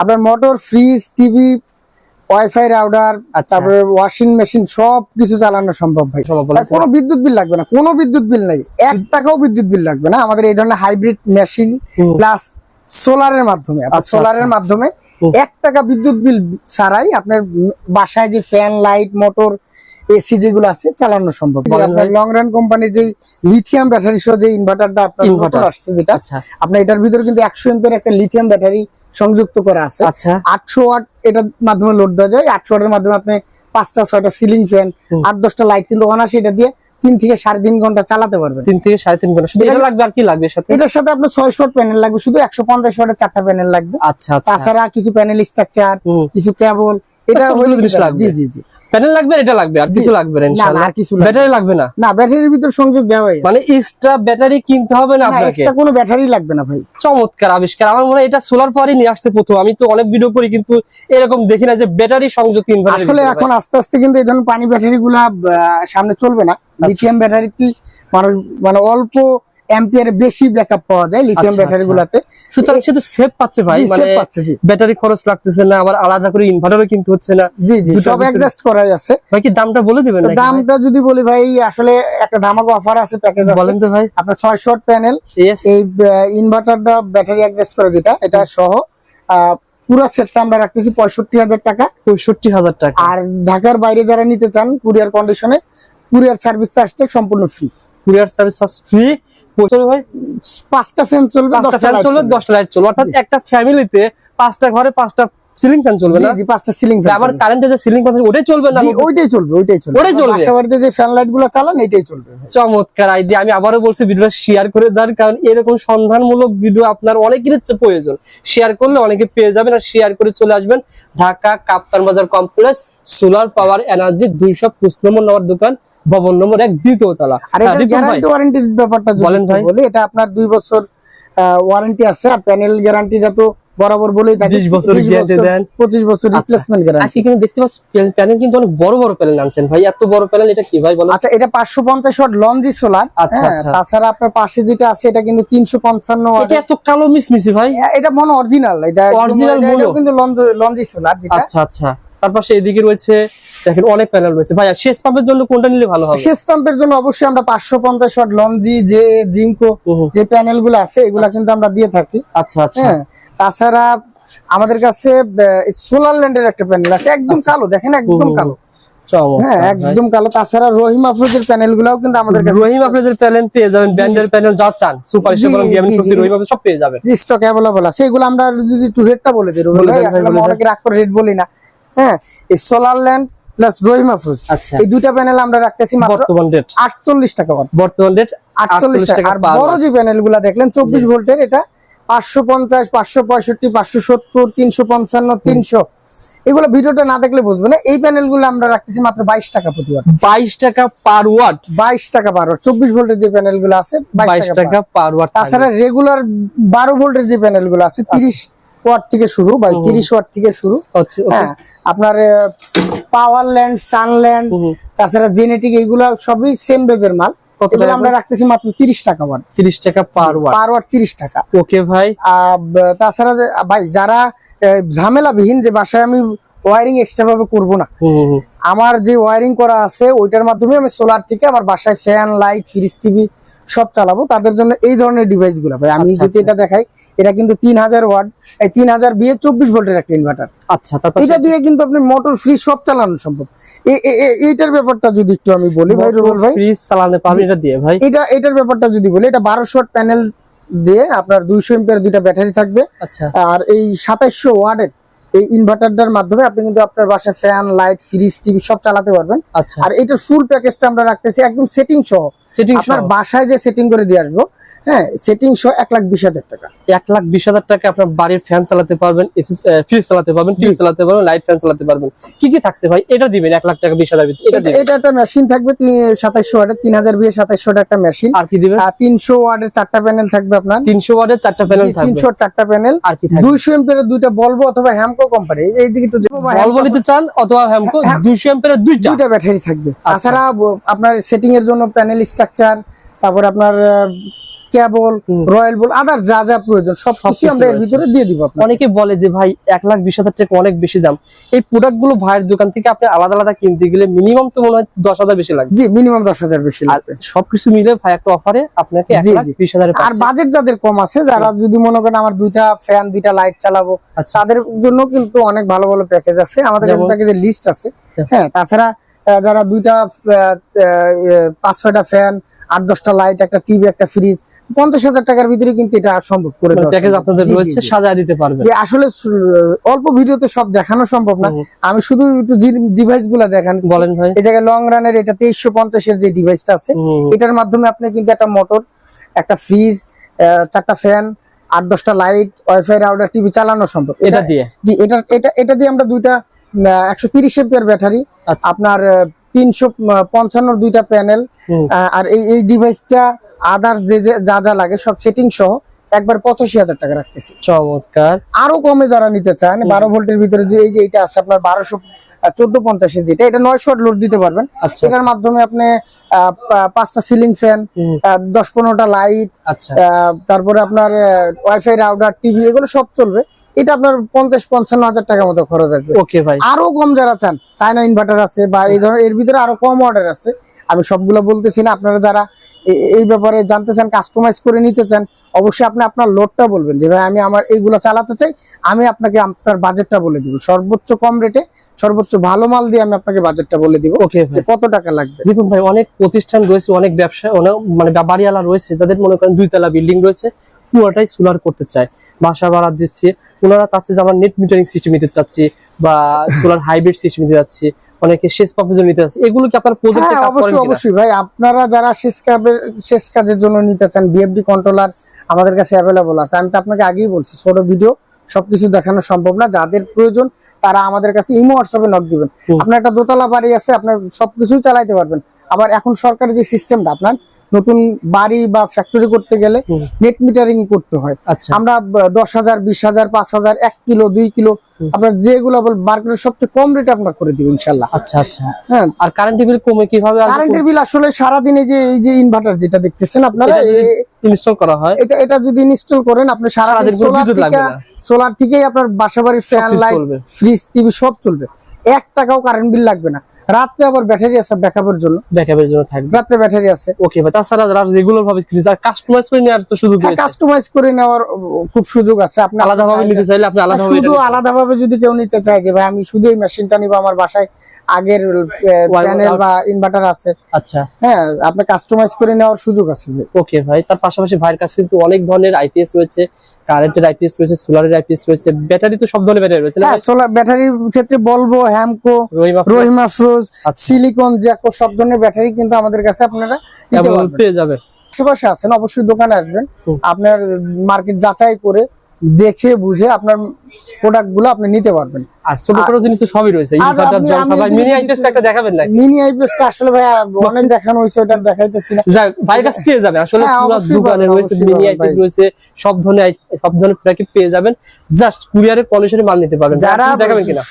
আপনার motor fridge TV wifi আচ্ছা। তারপরে ওয়াশিং মেশিন সব কিছু চালানো সম্ভব ভাই। কোনো বিদ্যুৎ বিল লাগবে না কোনো বিদ্যুৎ বিল নাই। এক টাকাও বিদ্যুৎ বিল লাগবে না। আমাদের এই ধরনের হাইব্রিড মেশিন প্লাস সোলারের মাধ্যমে আচ্ছা, সোলারের আচ্ছা। মাধ্যমে হুম। এক টাকা বিদ্যুৎ বিল ছাড়াই আপনার বাসায় যে ফ্যান লাইট মোটর এসি যেগুলো আছে চালানো সম্ভব। আপনার লং রান কোম্পানির যে লিথিয়াম ব্যাটারি সহ যে ইনভার্টারটা আপনার আসছে যেটা আচ্ছা। আপনার এটার ভিতরে কিন্তু একশো এমপের একটা লিথিয়াম ব্যাটারি সংযুক্ত করা আছে। আচ্ছা। আটশো ওয়াট এটার মাধ্যমে লোড দেওয়া যায়। আটশো ওয়াটের মাধ্যমে আপনি পাঁচটা ছয়টা সিলিং ফ্যান আট দশটা লাইট কিন্তু অনার্স এটা দিয়ে তিন থেকে সাড়ে তিন ঘণ্টা চালাতে পারবেন। তিন থেকে সাড়ে তিন ঘণ্টা। শুধু এটা- লাগবে আর কি লাগবে সাথে? এটার সাথে আপনার ছয় শট প্যানেল লাগবে। শুধু একশো পঞ্চাশ ওয়াটের চারটা প্যানেল লাগবে। আচ্ছা আচ্ছা। তাছাড়া কিছু প্যানেল স্ট্রাকচার কিছু কেবল এটা হইলে জিনিস লাগবে। জি জি জি। প্যানেল লাগবে এটা লাগবে? আর কিছু লাগবে না ইনশাআল্লাহ আর কিছু ব্যাটারি লাগবে না? না ব্যাটারির ভিতর সংযোগ দেওয়া হয় মানে এক্সট্রা ব্যাটারি কিনতে হবে না আপনাকে? এক্সট্রা কোনো ব্যাটারি লাগবে না ভাই। চমৎকার আবিষ্কার। আমার মনে হয় এটা সোলার পাওয়ারই নিয়ে আসতে প্রথম। আমি তো অনেক ভিডিও করি কিন্তু এরকম দেখি না যে ব্যাটারি সংযুক্ত ইনভার্টার আসলে এখন আস্তে আস্তে কিন্তু এই ধরনের পানি ব্যাটারি গুলা সামনে চলবে না। আচ্ছা। লিথিয়াম ব্যাটারি কি মানুষ মানে অল্প অ্যাম্পিয়ারে বেশি ব্যাকআপ পাওয়া যায় লিথিয়াম আচ্ছা, ব্যাটারি গুলাতে। সুতরাং সে তো সেভ পাচ্ছে ভাই মানে পাচ্ছে। ব্যাটারি খরচ লাগতেছে না আবার আলাদা করে ইনভার্টারও কিনতে হচ্ছে না। জি জি সব অ্যাডজাস্ট করা যাচ্ছে ভাই কি দামটা বলে দিবেন? দামটা যদি বলি ভাই আসলে একটা ধামাকা অফার আছে প্যাকেজ বলেন তো ভাই। আপনার ছয় শট প্যানেল এই ইনভার্টারটা ব্যাটারি অ্যাডজাস্ট করে যেটা এটা সহ পুরো সেটটা আমরা রাখতেছি পঁয়ষট্টি হাজার টাকা। পঁয়ষট্টি হাজার টাকা। আর ঢাকার বাইরে যারা নিতে চান কুরিয়ার কন্ডিশনে কুরিয়ার সার্ভিস চার্জটা সম্পূর্ণ ফ্রি কুরিয়ার সার্ভিস ফ্রি। প্রচুর ভাই পাঁচটা ফ্যান চলবে পাঁচটা ফ্যান চলবে দশটা লাইট চলবে। অর্থাৎ একটা ফ্যামিলিতে পাঁচটা ঘরে পাঁচটা সিলিং ফ্যান চলবে না? জি, পাঁচটা সিলিং ফ্যান আবার কারেন্টে যে সিলিং ফ্যান ওটাই চলবে না ওইটাই চলবে ওইটাই চলবে। ওটাই চলবে? বাসা যে ফ্যান লাইটগুলো চালান এটাই চলবে চমৎকার আইডিয়া আমি আবারও বলছি ভিডিওটা শেয়ার করে দেন কারণ এরকম সন্ধানমূলক ভিডিও আপনার অনেকের প্রয়োজন। শেয়ার করলে অনেকে পেয়ে যাবেন আর শেয়ার করে চলে আসবেন ঢাকা কাপ্তান বাজার কমপ্লেক্স সোলার পাওয়ার এনার্জি দুইশো পঁচিশ নম্বর নম্বর দোকান ভবন নম্বর এক দ্বিতীয় তলা। আর হ্যাঁ, এটা গ্যারান্টি ওয়ারেন্টির ব্যাপারটা যদি বলেন ভাই। বলি এটা আপনার দুই বছর ওয়ারেন্টি আছে আর প্যানেল গ্যারান্টিটা তো বরাবর বলেই থাকে 20 বছর গ্যারান্টি দেন। 25 বছর আচ্ছা। রিপ্লেসমেন্ট গ্যারান্টি আজকে কিন্তু দেখতে পাচ্ছি প্যানেল কিন্তু অনেক বড় বড় প্যানেল আনছেন। ভাই এত বড় প্যানেল এটা কি ভাই বলো আচ্ছা এটা 550 ওয়াট লঞ্জি সোলার আচ্ছা, আচ্ছা। তাছাড়া আপনার পাশে যেটা আছে এটা কিন্তু 355 ওয়াট। এটা এত কালো মিসমিসি ভাই। এটা মনে অরিজিনাল এটা অরিজিনাল কিন্তু লঞ্জি সোলার যেটা। আচ্ছা আচ্ছা। তার পাশে এদিকে রয়েছে দেখেন অনেক প্যানেল রয়েছে। শেষ পাম্পের জন্য কোনটা নিলে ভালো হবে? শেষ পাম্পের জন্য অবশ্যই আমরা 550 ওয়াট লঞ্জি যে জিঙ্কো যে প্যানেলগুলো আছে এগুলা কিন্তু আমরা দিয়ে থাকি। আচ্ছা আচ্ছা। হ্যাঁ তাছাড়া আমাদের কাছে সোলার ল্যান্ডের একটা প্যানেল আছে একদম কালো দেখেন একদম আচ্ছা। কালো। হ্যাঁ একদম কালো। তাছাড়া রহিম আফরোজের প্যানেল গুলাও কিন্তু আমাদের কাছে রহিম প্যানেল পেয়ে যাবেন ব্যান্ডের প্যানেল যা চান সুপার স্টার শক্তি রহিম সব পেয়ে যাবেন। স্টক অ্যাভেলেবল আছে। এগুলো আমরা যদি একটু রেটটা বলে দিই। অনেকে রাগ করে রেট বলি না। হ্যাঁ এই solar land plus Rahim Afroz আচ্ছা। এই দুইটা প্যানেল আমরা রাখতেছি বর্তমান রেট আটচল্লিশ টাকা watt। বর্তমান রেট আটচল্লিশ টাকা। আর বড় যে প্যানেলগুলা দেখলেন চব্বিশ ভোল্টের এটা পাঁচশো পঞ্চাশ পাঁচশো পঁয়ষট্টি পাঁচশো সত্তর তিনশো পঞ্চান্ন তিনশো। এগুলো ভিডিওটা না দেখলে বুঝবে না। এই প্যানেলগুলো আমরা রাখতেছি মাত্র বাইশ টাকা প্রতি ওয়াট বাইশ টাকা পার ওয়াট বাইশ টাকা বারো চব্বিশ ভোল্টের যে প্যানেলগুলো আছে বাইশ বাইশ টাকা টাকা পার ওয়াট তাছাড়া রেগুলার বারো ভোল্টের যে প্যানেলগুলো আছে তিরিশ ওয়াট থেকে শুরু বা তিরিশ ওয়াট থেকে শুরু। হচ্ছে হ্যাঁ আপনার পাওয়ার ল্যান্ড সানল্যান্ড। তাছাড়া জেনেটিক এগুলো সবই সেম বেজের মাল। আমরা রাখতেছি মাত্র তিরিশ টাকা ওয়াট তিরিশ টাকা পার ওয়াট পার ওয়াট তিরিশ টাকা। ওকে ভাই। তাছাড়া ভাই যারা ঝামেলাবিহীন যে বাসায় আমি ওয়ারিং এক্সট্রা ভাবে করব না। আমার যে ওয়ারিং করা আছে ওইটার মাধ্যমে আমি সোলার থেকে আমার বাসায় ফ্যান লাইট ফ্রিজ টিভি সব চালাবো। তাদের জন্য এই ধরনের ডিভাইসগুলো ভাই। আমি আচ্ছা, যদি এটা দেখাই এটা কিন্তু তিন হাজার ওয়াট। এই তিন হাজার বিয়ে চব্বিশ ভোল্টের একটা ইনভার্টার আচ্ছা এটা দিয়ে কিন্তু আপনি মোটর ফ্রি সব চালানো সম্ভব। এইটার ব্যাপারটা যদি একটু আমি বলি ভাই রুবেল ভাই। ফ্রিজ চালানো এটা দিয়ে ভাই। এটা এটার ব্যাপারটা যদি বলি এটা বারোশো প্যানেল দিয়ে আপনার দুইশো এমপের দুইটা ব্যাটারি থাকবে। আচ্ছা। আর এই সাতাইশশো ওয়ার্ডের এই ইনভার্টারটার মাধ্যমে আপনি কিন্তু আপনার বাসায় ফ্যান লাইট ফ্রিজ টিভি সব চালাতে পারবেন। আচ্ছা। আর এটার ফুল প্যাকেজটা আমরা রাখতেছি একদম সেটিং সহ। সেটিং আপনার বাসায় যে সেটিং করে দিয়ে আসব হ্যাঁ সেটিং সহ এক লাখ বিশ হাজার টাকা। এক লাখ বিশ হাজার টাকা আপনার বাড়ির ফ্যান চালাতে পারবেন ফ্রিজ চালাতে পারবেন টিভি চালাতে পারবেন লাইট ফ্যান চালাতে পারবেন। কি কি থাকছে ভাই? এটা দিবেন এক লাখ টাকা বিশ হাজার এটা এটা- একটা মেশিন থাকবে সাতাইশশো ওয়ার্ডের তিন হাজার বিয়ে সাতাইশশো একটা মেশিন আর কি দিবেন? আর তিনশো ওয়ার্ডের চারটা প্যানেল থাকবে আপনার। তিনশো ওয়াটের চারটা প্যানেল থাকবে। তিনশো চারটা প্যানেল আর কি থাকবে? দুইশো এমপের দুইটা বলব অথবা হ্যামকো কোম্পানি এই দিকে একটু যাব বা বলব Hamco- নিতে চান অথবা হ্যামকো হ্যাঁ। দুইশো এম্পের দুইটা দুইটা ব্যাটারি থাকবে আচ্ছা। তাছাড়া আপনার সেটিং এর জন্য প্যানেল স্ট্রাকচার তারপর আপনার কেবল রয়্যাল বল আদার যা যা প্রয়োজন সব কিছু আমরা এর ভিতরে দিয়ে দিব অনেকে বলে যে ভাই এক লাখ বিশ হাজার টাকা অনেক বেশি দাম। এই প্রোডাক্টগুলো ভাইয়ের দোকান থেকে আপনি আলাদা আলাদা কিনতে গেলে মিনিমাম তো মনে হয় দশ হাজার বেশি লাগবে। জি মিনিমাম দশ হাজার বেশি লাগবে। সবকিছু মিলে ভাই একটা অফারে আপনাকে এক লাখ। বিশ হাজারে আর বাজেট যাদের কম আছে যারা যদি মনে করেন আমার দুইটা ফ্যান দুইটা লাইট চালাবো আচ্ছা। তাদের জন্য কিন্তু অনেক ভালো ভালো প্যাকেজ আছে। আমাদের কাছে প্যাকেজের লিস্ট আছে। আচ্ছা। হ্যাঁ তাছাড়া যারা দুইটা পাঁচ ছয়টা ফ্যান আট দশটা লাইট একটা টিভি একটা ফ্রিজ পঞ্চাশ হাজার টাকার ভিতরে কিন্তু এটা সম্ভব করে প্যাকেজ আপনাদের রয়েছে জি। সাজায় দিতে পারবেন। যে আসলে অল্প ভিডিওতে সব দেখানো সম্ভব না। আমি শুধু একটু ডিভাইসগুলা দেখান। বলেন ভাই। এই জায়গায় লং রানের এটা তেইশশো পঞ্চাশের যে ডিভাইসটা আছে এটার মাধ্যমে আপনি কিন্তু একটা মোটর একটা ফ্রিজ চারটা ফ্যান আট দশটা লাইট ওয়াইফাই রাউটার টিভি চালানো সম্ভব। এটা দিয়ে? জি এটা এটা এটা দিয়ে আমরা দুইটা একশো তিরিশ এম্পিয়ার ব্যাটারি আচ্ছা। আপনার তিনশো পঞ্চান্ন দুইটা প্যানেল আর এই এই ডিভাইসটা আদার যে যে যা যা লাগে সব সেটিং সহ একবার পঁচাশি হাজার টাকা রাখতেছি। চমৎকার। আরও কমে যারা নিতে চান বারো ভোল্টের ভিতরে যে এই যে এটা আছে আপনার বারোশো চোদ্দ পঞ্চাশের যেটা এটা নয়শো লোড দিতে পারবেন। আচ্ছা এটার মাধ্যমে আপনি পাঁচটা সিলিং ফ্যান। দশ পনেরোটা লাইট আচ্ছা। তারপরে আপনার ওয়াইফাই রাউটার টিভি এগুলো সব চলবে। এটা আপনার পঞ্চাশ পঞ্চান্ন হাজার টাকার মতো খরচ আসবে। ওকে ভাই। আরও কম যারা চান চায়না ইনভার্টার আছে বা এই ধরনের এর ভিতরে আরও কম অর্ডার আছে। আমি সবগুলো বলতেছি না আপনারা যারা এই ব্যাপারে জানতে চান কাস্টমাইজ করে নিতে চান অবশ্যই আপনি আপনার লোডটা বলবেন যে ভাই আমি আমার এইগুলো চালাতে চাই আমি আপনাকে আপনার বাজেটটা বলে দিব। সর্বোচ্চ কম রেটে সর্বোচ্চ ভালো মাল দিয়ে আমি আপনাকে বাজেটটা বলে দিব ওকে কত টাকা লাগবে। দেখুন ভাই অনেক প্রতিষ্ঠান রয়েছে অনেক ব্যবসা অনেক মানে বাড়িওয়ালা রয়েছে তাদের মনে করেন দুইতলা বিল্ডিং রয়েছে পুরোটাই সোলার করতে চায়। বাসা ভাড়া দিচ্ছে ওনারা চাচ্ছে যে আমরা নেট মিটারিং সিস্টেম নিতে চাচ্ছি বা সোলার হাইব্রিড সিস্টেম নিতে চাচ্ছি অনেকে শেষ পাম্পের জন্য নিতে চাচ্ছে। এগুলো কি আপনার প্রজেক্টে হ্যাঁ কাজ করেন অবশ্যই অবশ্যই ভাই। আপনারা যারা শেষ কাজের শেষ কাজের জন্য নিতে চান বিএফডি কন্ট্রোলার আমাদের কাছে অ্যাভেলেবল আছে। আমি তো আপনাকে আগেই বলছি ছোট ভিডিও সবকিছু দেখানো সম্ভব না। যাদের প্রয়োজন তারা আমাদের কাছে ইমো হোয়াটসঅ্যাপে নক দিবেন। আপনার একটা দোতলা বাড়ি আছে আপনার সবকিছুই চালাইতে পারবেন। আবার এখন সরকারের যে সিস্টেমটা আপনার নতুন বাড়ি বা ফ্যাক্টরি করতে গেলে নেট মিটারিং করতে হয়। আচ্ছা। আমরা দশ হাজার বিশ হাজার পাঁচ হাজার এক কিলো দুই কিলো আপনার যেগুলো মার্কেটের সবচেয়ে কম রেটে আপনার করে দিব ইনশাল্লাহ। আচ্ছা আচ্ছা। হ্যাঁ। আর কারেন্ট বিল কমে কীভাবে কারেন্টের বিল আসলে সারাদিন যে এই যে ইনভার্টার যেটা দেখতেছেন আপনারা ইনস্টল করা হয়? এটা এটা যদি ইনস্টল করেন আপনি সারাদিন সোলার থেকেই আপনার বাসা বাড়ির ফ্যান লাইট ফ্রিজ টিভি সব চলবে। এক টাকাও কারেন্ট বিল লাগবে না। রাত্রে আবার ব্যাটারি আছে ব্যাকআপের জন্য। ব্যাকআপের জন্য থাকবে। রাত্রে ব্যাটারি আছে। ওকে ভাই তাছাড়া যারা রেগুলার ভাবে চায় কাস্টমাইজ করে নেওয়ার তো সুযোগ রয়েছে। কাস্টমাইজ করে নেওয়ার খুব সুযোগ আছে। আপনি আলাদা ভাবে নিতে চাইলে আপনি আলাদা ভাবে শুধু আলাদাভাবে যদি কেউ নিতে চায় যে ভাই আমি শুধু এই মেশিনটা নিব আমার বাসায় আগের প্যানেল বা ইনভার্টার আছে। আচ্ছা। হ্যাঁ আপনি কাস্টমাইজ করে নেওয়ার সুযোগ আছে ভাই। ওকে ভাই তার পাশাপাশি ভাইয়ের কাছে কিন্তু অনেক ধরনের আইপিএস রয়েছে। কারেন্টের আইপিএস রয়েছে সোলারের আইপিএস রয়েছে ব্যাটারি তো সব ধরনের ব্যাটারি রয়েছে হ্যাঁ সোলার ব্যাটারির ক্ষেত্রে বলব হ্যামকো রহিমা ফ্রোজ আচ্ছা। সিলিকন জ্যাকো সব ধরনের ব্যাটারি কিন্তু আমাদের কাছে আপনারা পেয়ে যাবেন। আশেপাশে আছেন অবশ্যই দোকানে আসবেন। আপনার মার্কেট যাচাই করে দেখে বুঝে আপনার প্রোডাক্টগুলো আপনি নিতে পারবেন। আর ছোটখাটো জিনিস তো সবই রয়েছে ইনভার্টার আমি মিনি আইপিএস একটা দেখাবেন নাকি? মিনি আইপিএসটা আসলে ভাই অনেক দেখানো হয়েছে ওটা দেখাইতেছি না। যাক ভাইয়ের কাছে পেয়ে যাবেন। আসলে হ্যাঁ, পুরো দোকানে রয়েছে মিনি আইপিএস রয়েছে সব ধরনের সব ধরনের প্রোডাক্ট পেয়ে যাবেন। জাস্ট কুরিয়ারের কন্ডিশনে মাল নিতে পারবেন। যারা দেখাবেন কিনা?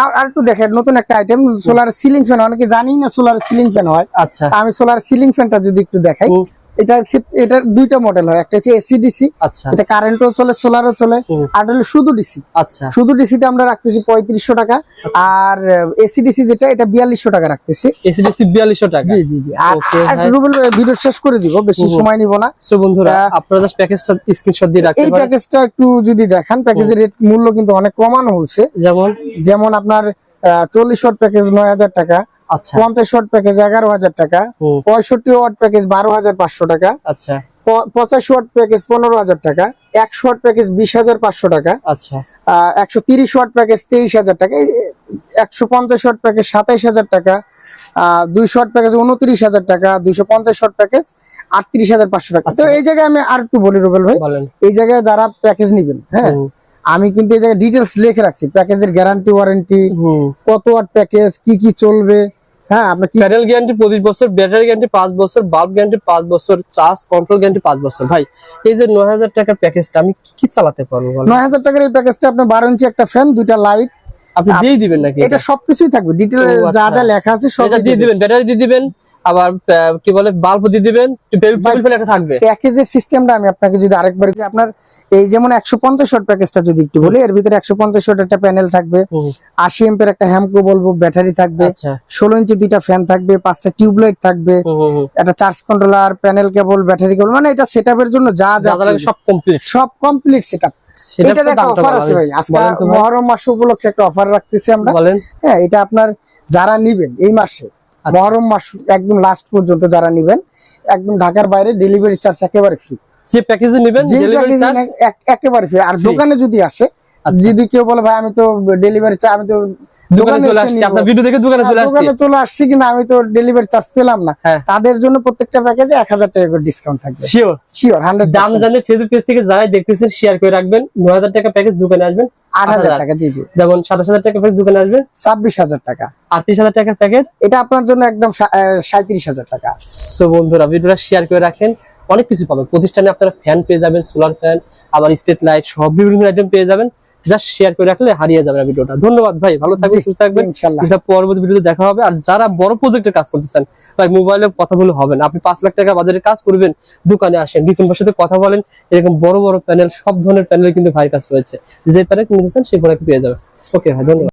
আর- একটু দেখেন নতুন একটা আইটেম সোলার সিলিং ফ্যান অনেকে জানি না সোলার সিলিং ফ্যান হয়। আচ্ছা। আমি সোলার সিলিং ফ্যানটা যদি একটু দেখাই। এটার এটার দুইটা মডেল হয়। একটা হচ্ছে এসিডিসি আচ্ছা। এটা কারেন্টও চলে সোলারও চলে আর হলো শুধু ডিসি আচ্ছা। শুধু ডিসিটা আমরা রাখতেছি পঁয়ত্রিশশো টাকা আর এসিডিসি যেটা এটা বিয়াল্লিশশো টাকা রাখতেছি। এসিডিসি বিয়াল্লিশশো টাকা। জি জি জি। আর। রুবেল ভিডিও শেষ করে দিব বেশি সময় নিব না। সো বন্ধুরা আপনারা জাস্ট প্যাকেজটা স্ক্রিনশট দিয়ে রাখতে এই প্যাকেজটা একটু যদি দেখান প্যাকেজের রেট মূল্য কিন্তু অনেক কমানো হয়েছে যেমন? যেমন আপনার চল্লিশ প্যাকেজ নয় হাজার টাকা আচ্ছা। পঞ্চাশ ওয়াট প্যাকেজ এগারো হাজার টাকা পঁয়ষট্টি ওয়াট প্যাকেজ বারো হাজার পাঁচশো টাকা আচ্ছা। পঁচাশি ওয়াট প্যাকেজ পনেরো হাজার টাকা একশো ওয়াট প্যাকেজ বিশ হাজার পাঁচশো টাকা আচ্ছা। একশো তিরিশ ওয়াট প্যাকেজ তেইশ হাজার টাকা একশো পঞ্চাশ ওয়াট প্যাকেজ সাতাইশ হাজার টাকা দুইশো ওয়াট প্যাকেজ উনত্রিশ হাজার টাকা দুইশো পঞ্চাশ ওয়াট প্যাকেজ আটত্রিশ হাজার পাঁচশো টাকা। তো এই জায়গায় আমি আর একটু বলি রুবেল ভাই এই জায়গায় যারা প্যাকেজ নিবেন হ্যাঁ আমি কিন্তু এই জায়গায় ডিটেলস লিখে রাখছি প্যাকেজের গ্যারান্টি ওয়ারেন্টি কত ওয়াট প্যাকেজ কি কি চলবে হ্যাঁ আপনার কি প্যানেল গ্যারান্টি পঁচিশ বছর ব্যাটারি গ্যারান্টি পাঁচ বছর বাল্ব গ্যারান্টি পাঁচ বছর চার্জ কন্ট্রোল গ্যারান্টি পাঁচ বছর। ভাই এই যে নয় হাজার টাকার প্যাকেজটা আমি কি কি চালাতে পারব নয় হাজার টাকার এই প্যাকেজটা আপনার বারো ইঞ্চি একটা ফ্যান দুইটা লাইট আপনি দিয়ে দিবেন নাকি এটা সবকিছুই থাকবে। ডিটেল ও, যা আচ্ছা। যা লেখা আছে সব দিয়ে দিবেন ব্যাটারি দিয়ে দিবেন? আবার কি বলে বাল্ব দিয়ে দিবেন থাকবে। প্যাকেজের সিস্টেমটা আমি আপনাকে যদি আরেকবার বলি, আপনার এই যেমন একশো পঞ্চাশ ওয়াট প্যাকেজটা যদি একটু বলি এর ভিতরে একশো পঞ্চাশ ওয়াট একটা প্যানেল থাকবে আশি এম্পের একটা হ্যামকো বলব ব্যাটারি থাকবে আচ্ছা। ষোলো ইঞ্চি দুইটা ফ্যান থাকবে পাঁচটা টিউবলাইট থাকবে। একটা charge controller panel cable battery cable মানে এটা সেটআপের জন্য যা যা সব কমপ্লিট সব কমপ্লিট সেটআপ সেটা এটার একটা অফার আছে ভাই। আজকে মহরম মাস উপলক্ষে একটা অফার রাখতেছি আমরা। হ্যাঁ এটা আপনার যারা নিবেন এই মাসে। মহরম মাস একদম লাস্ট পর্যন্ত যারা নিবেন একদম ঢাকার বাইরে ডেলিভারি চার্জ একেবারে ফ্রি যে প্যাকেজে নেবেন ডেলিভারি চার্জ একেবারে ফ্রি আর দোকানে যদি আসে আচ্ছা। যদি কেউ বলে ভাই আমি তো ডেলিভারি চার্জ আমি তো দোকানে চলে আসছি আপনার ভিডিও দেখে দোকানে চলে হ্যাঁ, আসছি। দোকানে চলে আসছি কিন্তু আমি তো ডেলিভারি চার্জ পেলাম না। হ্যাঁ। তাদের জন্য প্রত্যেকটা প্যাকেজে টাকা করে ডিসকাউন্ট থাকবে। শিওর শিওর দাম জানলে ফেসবুক পেজ থেকে যারাই দেখতেছেন শেয়ার করে রাখবেন। টাকা প্যাকেজ দোকানে আসবেন। হাজার 8,000 টাকা জি জি। যেমন সাতাশ হাজার টাকা প্যাকেজ দোকানে আসবেন। ছাব্বিশ হাজার টাকা। আটত্রিশ হাজার টাকার প্যাকেজ এটা আপনার জন্য একদম সাঁত্রিশ হাজার টাকা। সো বন্ধুরা ভিডিওটা শেয়ার করে রাখেন। অনেক কিছু পাবেন। প্রতিষ্ঠানে আপনারা ফ্যান পেয়ে যাবেন সোলার ফ্যান আবার স্ট্রিট লাইট সব বিভিন্ন আইটেম পেয়ে যাবেন। জাস্ট শেয়ার করে রাখলে হারিয়ে যাবে ভিডিওটা। ধন্যবাদ ভাই ভালো থাকবেন সুস্থ থাকবেন। পরবর্তী ভিডিওতে দেখা হবে। আর যারা বড় প্রজেক্টে কাজ করতেছেন ভাই মোবাইলে কথা বলে হবে না। আপনি পাঁচ লাখ টাকা বাজারে কাজ করবেন দোকানে আসেন ভাইয়ের সাথে কথা বলেন এরকম বড় বড় প্যানেল সব ধরনের প্যানেল কিন্তু ভাই কাজ রয়েছে। যে প্যানেল কিনতেছেন সেই প্রোডাক্ট পেয়ে যাবেন। ওকে ভাই ধন্যবাদ।